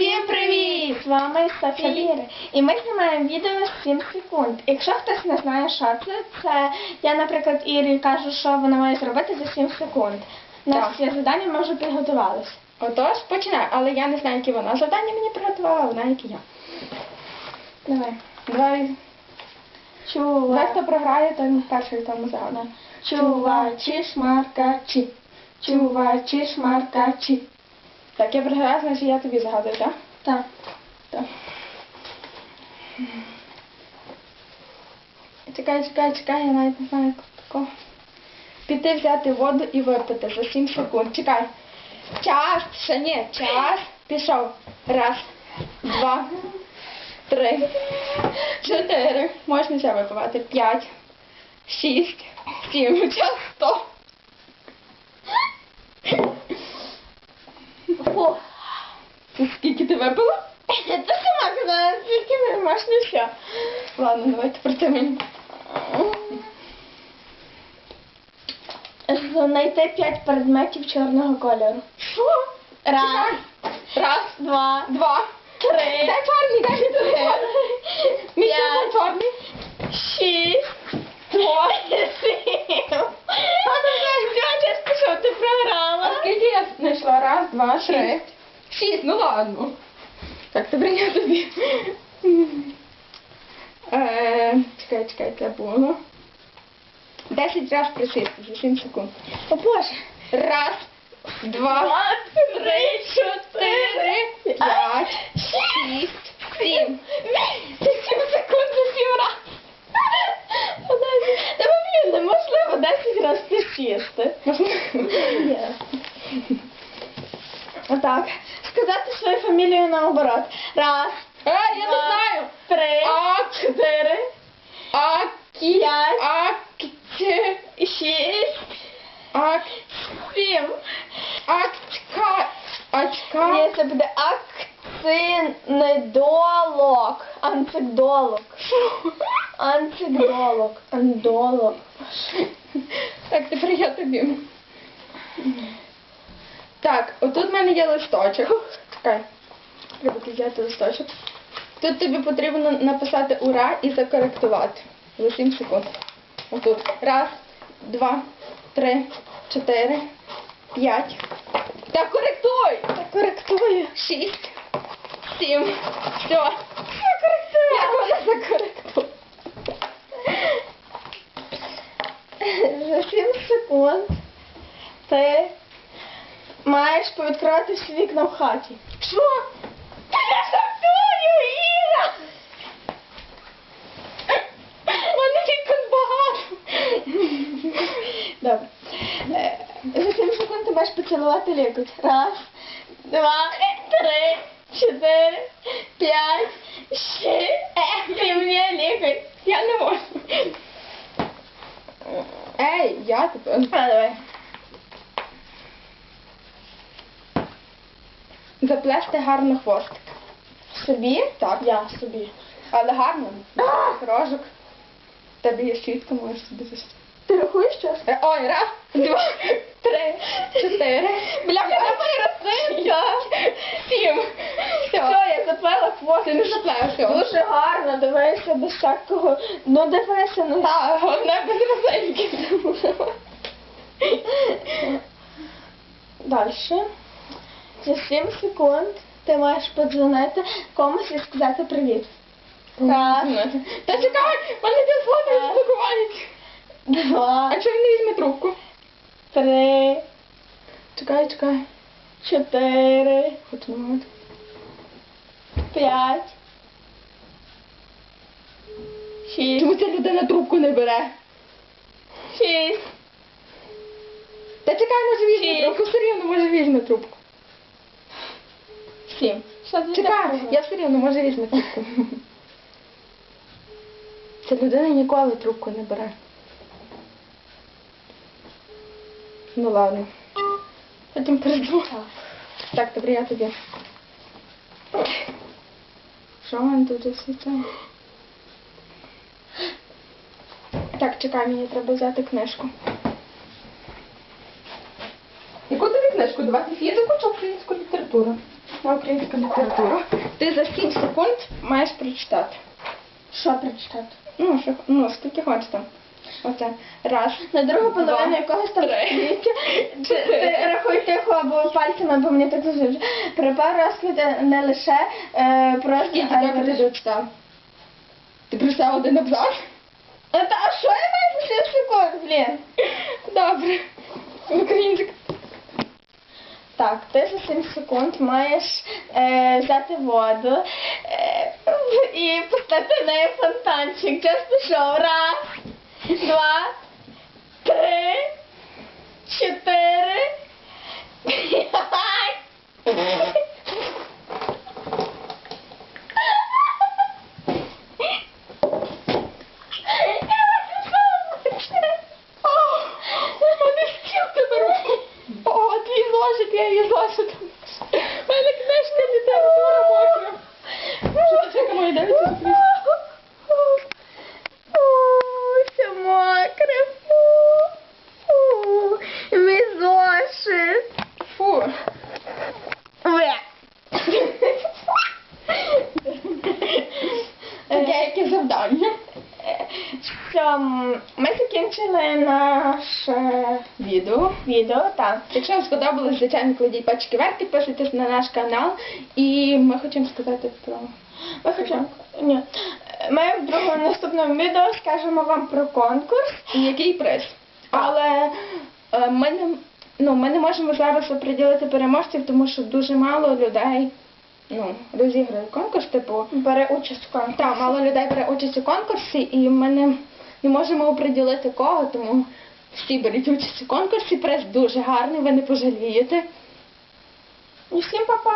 Всім привіт! З вами Софія. І ми знімаємо відео 7 секунд. Якщо хтось не знає, що це, це я, наприклад, Ірі кажу, що вона має зробити за 7 секунд. У нас є завдання, ми вже підготувалися. Отож, починаю, але я не знаю, які вона. Завдання мені приготувала, а вона як і я. Давай. Давай, Чува. давай хто програє, той перший тому загадає. Чувачі шмаркачі. Чувачі шмаркачі. Так, я програю, значить я тобі загадую, так? Так. Так. Чекай, чекай, чекай, я навіть не знаю, як такого. Піти взяти воду і випити за 7 секунд. Чекай. Час, ще ні, час. Пішов. Раз, два, три, чотири. Можна ще випивати. П'ять, шість, сім. Час сто. Це скільки ти випила? Ти сама казала, скільки не можна все. Ладно, давай тепер ти мені. Знайти 5 предметів чорного кольору. Що? Раз. Раз, два, два, три, Дай чорний, дай телефон. Мій чорний. шість, сім. А ти знаєш, бачиш, ти що ти програла? А скільки я знайшла? Раз, два, три. Шість, ну ладно. Так, добре, я тобі. Е, чекай, чекай, це було. Десять раз присисти за 7 секунд. О Боже. Раз, два, три, чотири, п'ять, шість, сім. Це сім секунд за сім раз. Та блін, неможливо 10 разів присісти. Ні. Отак. Сказати свою фамілію наоборот. Раз, А, я не два, знаю. три, А, чотири, а, п'ять, а, ке, шість, а, сім. Ачка. Ачка. Ні, це буде акцинедолог. Анцидолог. Анцидолог. Андолог. Так, тепер я тобі. Так, отут в мене є листочок. Чекай. Треба взяти листочок. Тут тобі потрібно написати ура і закоректувати. За 7 секунд. Отут. Раз, два, три, чотири, п'ять. Так, коректуй! Так коректую. Шість, сім. Все. Я коректую. Як вона закоректує? За 7 секунд маєш повідкривати вікна в хаті. Що? Та я жартую, Іра! У мене багато. Добре. Е, За 7 секунд ти маєш поцілувати лікоть. Раз, два, три, чотири, п'ять, шість, сім, ні, лікоть. Я не можу. Ей, я тебе. А, давай. Заплести гарно хвостик. Собі? Так. Я собі. Але гарно. Рожок. Тебе є щітка, можеш собі зашити. Ти рахуєш час? Е, Ой, раз, два, три, чотири. Бля, давай розсинься. Сім. Все, я заплела хвост. Ти не заплев, все. Дуже гарно, дивися без всякого. Ну дивися, ну Так, головне без розсинки. Далі. За 7 секунд ти маєш подзвонити комусь і сказати привіт. Раз, Та чекай, мене телефон Так. розблокувають. два, А чому він не візьме трубку? три, Чекай, чекай. чотири, Хоч момент. п'ять, шість, Чому ця людина трубку не бере? шість, Та чекай, може візьме Шість. трубку, все рівно, може візьме трубку. Сім. Чекай, я все рівно, може візьме трубку. Ця людина ніколи трубку не бере. Ну ладно. Потім передзвоню. Так, добре, я тобі. Що в мене тут це? Так, чекай, мені треба взяти книжку. Яку тобі книжку? Давати фізику чи українську літературу? На українську літературу. Ти за 7 секунд маєш прочитати. Що прочитати? Ну, що, ну, скільки хочеш там. Оце. Раз. На другу половину якогось там століття. Ти, ти рахуй тихо або пальцями, бо мені так дуже. Припав розквіт не лише е, просто. А й тебе ти прочитав один абзац? А, та, а що я маю за 7 секунд, блін? Добре. Українська. Так, ти за 7 секунд маєш е, взяти воду е, і пустити в неї фонтанчик. Час пішов. Раз, два, три, чотири, п'ять. Мене стіл тепер. О, твій зошит, я її зошит. У мене книжка література мокра. Що ти мої дивиться? Все мокре. Фу. Мій зошит. Фу. Ве. Таке яке завдання. Що, ми закінчили наше Відео. відео, так. Якщо вам сподобалось, звичайно, кладіть пачки вверх, підписуйтесь на наш канал. І ми хочемо сказати про... Ми хочемо. Ні. Ми в другому наступному відео скажемо вам про конкурс, І який приз. Але е, ми не, ну, ми не можемо зараз оприділити переможців, тому що дуже мало людей ну, розігрує конкурс, типу. бере участь в конкурсі. Так, мало людей бере участь у конкурсі, і ми не, не можемо оприділити кого, тому всі беріть участь у конкурсі. прес дуже гарний, ви не пожалієте. І всім па-па!